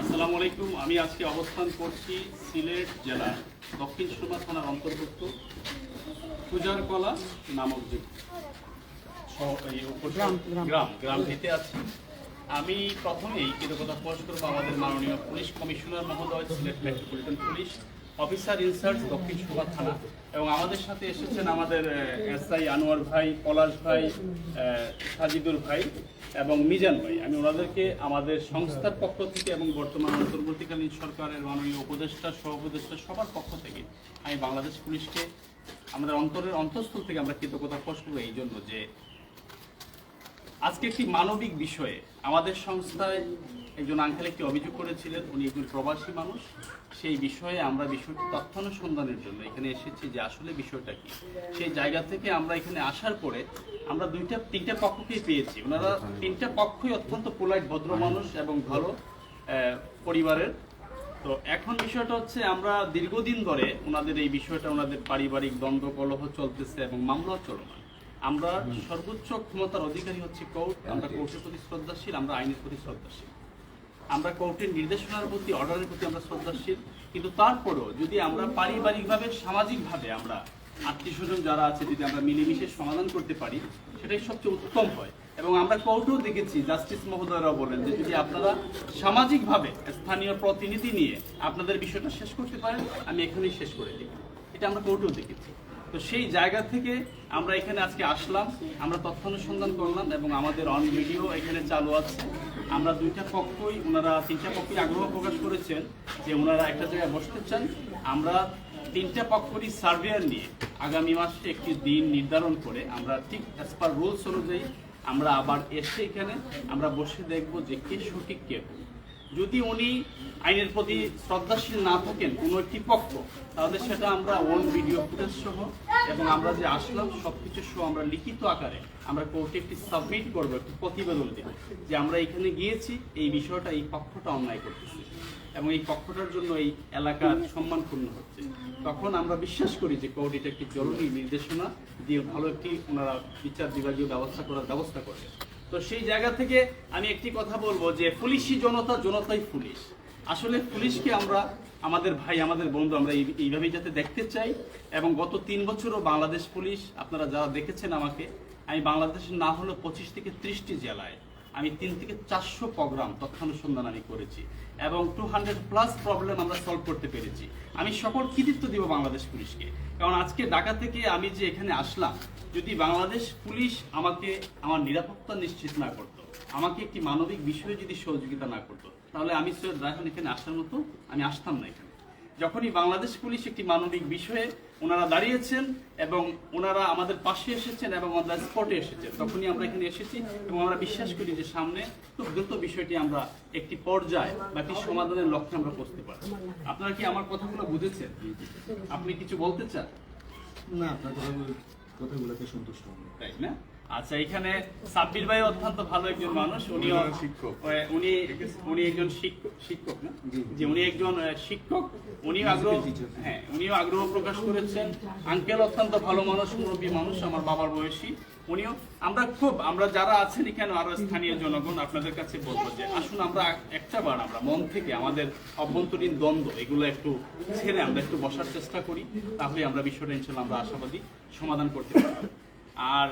আসসালামু আলাইকুম। আমি আজকে অবস্থান করছি সিলেট জেলার দক্ষিণ সুরমা থানার অন্তর্ভুক্ত পূজারকলা নামক যে গ্রাম গ্রামটিতে আছি। আমি প্রথমেই কৃতজ্ঞতা প্রকাশ করব আমাদের মাননীয় পুলিশ কমিশনার মহোদয় Sylhet metropolitan police. Officer incharge দক্ষিণ সুরমা থানা। এবং আমাদের সাথে এসেছেন আমাদের এসআই আনোয়ার ভাই, পলাশ ভাই সাজিদুর ভাই এবং মিজান ভাই। আমি ওনাদেরকে আমাদের সংস্থার পক্ষ থেকে এবং বর্তমান অন্তর্বর্তীকালীন সরকারের মাননীয় উপদেষ্টা, সহ উপদেষ্টা সবার পক্ষ থেকে আমি বাংলাদেশ পুলিশকে আমাদের অন্তরের অন্তঃস্থল থেকে আমরা কৃতজ্ঞতা প্রকাশ করব এই জন্য যে আজকে একটি মানবিক বিষয়ে আমাদের সংস্থায় একজন আঙ্কেল একটি অভিযোগ করেছিলেন। উনি একজন প্রবাসী মানুষ। সেই বিষয়ে আমরা বিষয়টি তথ্যানুসন্ধানের জন্য এখানে এসেছি যে আসলে বিষয়টা কি। সেই জায়গা থেকে আমরা এখানে আসার পরে আমরা দুইটা, তিনটা পক্ষকেই পেয়েছি। ওনারা তিনটা পক্ষই অত্যন্ত পোলাইট ভদ্র মানুষ এবং ভালো পরিবারের। তো এখন বিষয়টা হচ্ছে আমরা দীর্ঘদিন ধরে ওনাদের এই বিষয়টা, ওনাদের পারিবারিক দ্বন্দ্ব, কলহ চলতেছে এবং মামলা চলমান। আমরা সর্বোচ্চ ক্ষমতার অধিকারী হচ্ছে কোর্ট। আমরা কোর্টের প্রতি শ্রদ্ধাশীল, আমরা আইনের প্রতি শ্রদ্ধাশীল। আমরা কোর্টের নির্দেশনার প্রতি, অর্ডারের প্রতি আমরা শ্রদ্ধাশীল। কিন্তু তারপরেও যদি আমরা পারিবারিকভাবে, সামাজিকভাবে আমরা আত্মীয় স্বজন যারা আছে, যদি আমরা মিলেমিশে সমাধান করতে পারি, সেটাই সবচেয়ে উত্তম হয়। এবং আমরা কোর্টেও দেখেছি, জাস্টিস মহোদয়রাও বলেন যে যদি আপনারা সামাজিকভাবে স্থানীয় প্রতিনিধি নিয়ে আপনাদের বিষয়টা শেষ করতে পারেন, আমি এখানেই শেষ করে দিই। এটা আমরা কোর্টেও দেখেছি। তো সেই জায়গা থেকে আমরা এখানে আজকে আসলাম। আমরা তথ্যানুসন্ধান করলাম এবং আমাদের অন ভিডিও এখানে চালু আছে। আমরা দুইটা পক্ষই, ওনারা তিনটা পক্ষই আগ্রহ প্রকাশ করেছেন যে ওনারা একটা জায়গায় বসতে চান। আমরা তিনটা পক্ষরই সার্ভেয়ার নিয়ে আগামী মাসে একটি দিন নির্ধারণ করে আমরা ঠিক অ্যাজ পার রুলস অনুযায়ী আমরা আবার এসে এখানে আমরা বসে দেখব যে কে সঠিক, কে। যদি উনি আইনের প্রতি শ্রদ্ধাশীল না থাকেন, কোনো একটি পক্ষ, তাহলে সেটা আমরা ওন ভিডিও ফুটেজ সহ এবং আমরা যে আসলাম সব সবকিছু সহ আমরা লিখিত আকারে আমরা কোর্টে একটি সাবমিট করব, একটি প্রতিবেদন দেব যে আমরা এখানে গিয়েছি, এই বিষয়টা, এই পক্ষটা অন্যায় করতেছি এবং এই পক্ষটার জন্য এই এলাকার সম্মান পূর্ণ হচ্ছে। তখন আমরা বিশ্বাস করি যে কোর্ট এটা একটি জরুরি নির্দেশনা দিয়ে ভালো একটি ওনারা বিচার বিভাগীয় ব্যবস্থা করার ব্যবস্থা করবে। তো সেই জায়গা থেকে আমি একটি কথা বলব যে পুলিশি জনতা জনতাই পুলিশ। আসলে পুলিশকে আমরা, আমাদের ভাই, আমাদের বন্ধু আমরা এই- এইভাবেই যাতে দেখতে চাই এবং গত তিন বছরও বাংলাদেশ পুলিশ, আপনারা যারা দেখেছেন আমাকে, আমি বাংলাদেশের না হলো পঁচিশ থেকে ত্রিশটি জেলায় আমি তিন থেকে চারশো প্রোগ্রাম তথ্যানুসন্ধান আমি করেছি এবং টু হান্ড্রেড প্লাস প্রবলেম আমরা সলভ করতে পেরেছি। আমি সকল কৃতিত্ব দিব বাংলাদেশ পুলিশকে। কারণ আজকে ঢাকা থেকে আমি যে এখানে আসলাম, যদি বাংলাদেশ পুলিশ আমাকে আমার নিরাপত্তা নিশ্চিত না করতো, আমাকে একটি মানবিক বিষয়ে যদি সহযোগিতা না করতো, তাহলে আমি সৈয়দ রায়হান এখানে আসার মতো আমি আসতাম না এখানে। যখনই বাংলাদেশ পুলিশ একটি মানবিক বিষয়ে ওনারা দাঁড়িয়েছেন এবং ওনারা আমাদের পাশে এসেছেন এবং আমাদের স্পটে এসেছেন তখনই আমরা এখানে এসেছি এবং আমরা বিশ্বাস করি যে সামনে খুব দ্রুত বিষয়টি আমরা একটি পর্যায়ে বা একটি সমাধানের লক্ষ্যে আমরা পৌঁছতে পারব। আপনারা কি আমার কথাগুলো বুঝেছেন? আপনি কিছু বলতে চান? না আপনার কথাগুলো কথাগুলোতে সন্তুষ্ট তাই না? আচ্ছা এখানে সাব্বির ভাই অত্যন্ত ভালো একজন মানুষ। উনিও শিক্ষক। উনি উনি একজন শিক্ষক শিক্ষক না? যে উনি একজন শিক্ষক। উনিও আগ্রহ হ্যাঁ উনিও আগ্রহ প্রকাশ করেছেন। আঙ্কেল অত্যন্ত ভালো মানুষ মুরব্বী মানুষ আমার বাবার বয়সী। উনিও আমরা খুব আমরা যারা আছেন এখানে আরও স্থানীয় জনগণ আপনাদের কাছে বলব যে আসুন আমরা একটা বার আমরা মন থেকে আমাদের অভ্যন্তরীণ দ্বন্দ্ব এগুলো একটু ছেড়ে আমরা একটু বসার চেষ্টা করি। তাহলে আমরা বিষয়টা ইনশাল্লাহ আমরা আশাবাদী সমাধান করতে পারব। আর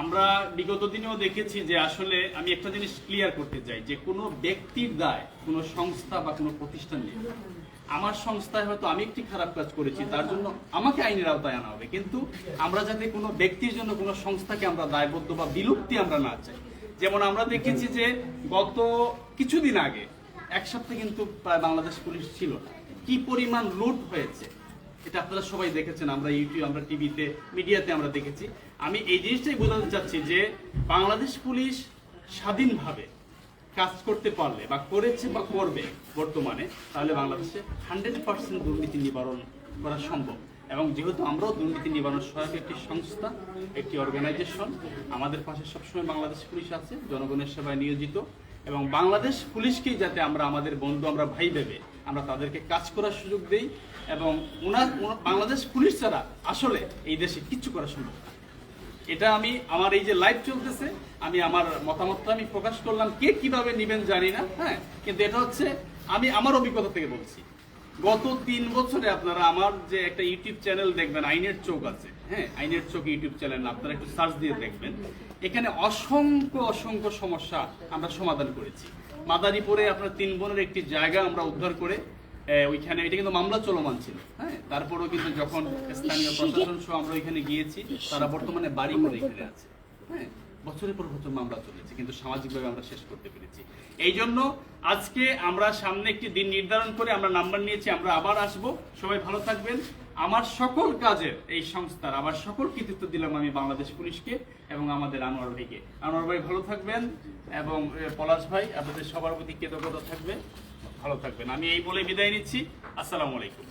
আমরা বিগত দিনেও দেখেছি যে আসলে আমি একটা জিনিস ক্লিয়ার করতে চাই, যে কোনো ব্যক্তির দায় কোনো সংস্থা বা কোনো প্রতিষ্ঠান নেই। আমার সংস্থায় হয়তো আমি একটি খারাপ কাজ করেছি, তার জন্য আমাকে আইনের আওতায় আনা হবে। কিন্তু আমরা যাতে কোনো ব্যক্তির জন্য কোনো সংস্থাকে আমরা দায়বদ্ধ বা বিলুপ্তি আমরা না চাই। যেমন আমরা দেখেছি যে গত কিছুদিন আগে, এক সপ্তাহে কিন্তু প্রায় বাংলাদেশ পুলিশ ছিল কি পরিমাণ লুট হয়েছে এটা আপনারা সবাই দেখেছেন, আমরা ইউটিউব আমরা টিভিতে মিডিয়াতে আমরা দেখেছি। আমি এই জিনিসটাই বোঝাতে চাচ্ছি যে বাংলাদেশ পুলিশ স্বাধীনভাবে কাজ করতে পারলে বা করেছে বা করবে বর্তমানে, তাহলে বাংলাদেশে হান্ড্রেড পার্সেন্ট দুর্নীতি নিবারণ করা সম্ভব। এবং যেহেতু আমরাও দুর্নীতি নিবারণ সহায়ক একটি সংস্থা, একটি অর্গানাইজেশন আমাদের পাশে সবসময় বাংলাদেশ পুলিশ আছে, জনগণের সেবায় নিয়োজিত। এবং বাংলাদেশ পুলিশকেই যাতে আমরা, আমাদের বন্ধু আমরা ভাই ভেবে আমরা তাদেরকে কাজ করার সুযোগ দেই এবং ওনার বাংলাদেশ পুলিশ ছাড়া আসলে এই দেশে কিচ্ছু করা সম্ভব এটা আমি, আমার এই যে লাইভ চলতেছে, আমি আমার মতামতটা আমি প্রকাশ করলাম, কে কীভাবে নিবেন জানি না হ্যাঁ? কিন্তু এটা হচ্ছে, আমি আমার অভিজ্ঞতা থেকে বলছি। গত তিন বছরে আপনারা আমার যে একটা ইউটিউব চ্যানেল দেখবেন, আইনের চোখ আছে। হ্যাঁ আইনের চোখ ইউটিউব চ্যানেল আপনারা একটু সার্চ দিয়ে দেখবেন। এখানে অসংখ্য অসংখ্য সমস্যা আমরা সমাধান করেছি। মাদারীপুরে আপনার তিন বোনের একটি জায়গা আমরা উদ্ধার করে ওইখানে এটা কিন্তু মামলা চলমান ছিল হ্যাঁ তারপরেও কিন্তু যখন স্থানীয় প্রশাসন সহ আমরা ওইখানে গিয়েছি তারা বর্তমানে বাড়ি করে এখানে আছে হ্যাঁ। বছরের পর বছর মামলা চলেছে, কিন্তু সামাজিকভাবে আমরা শেষ করতে পেরেছি। এই জন্য আজকে আমরা সামনে একটি দিন নির্ধারণ করে আমরা নাম্বার নিয়েছি, আমরা আবার আসব। সবাই ভালো থাকবেন। আমার সকল কাজের এই সংস্থার আমার সকল কৃতিত্ব দিলাম আমি বাংলাদেশ পুলিশকে এবং আমাদের আনোয়ার ভাইকে। আনোয়ার ভাই, ভালো থাকবেন এবং পলাশ ভাই, আপনাদের সবার প্রতি কৃতজ্ঞতা থাকবে। ভালো থাকবেন। আমি এই বলে বিদায় নিচ্ছি। আসসালামু আলাইকুম।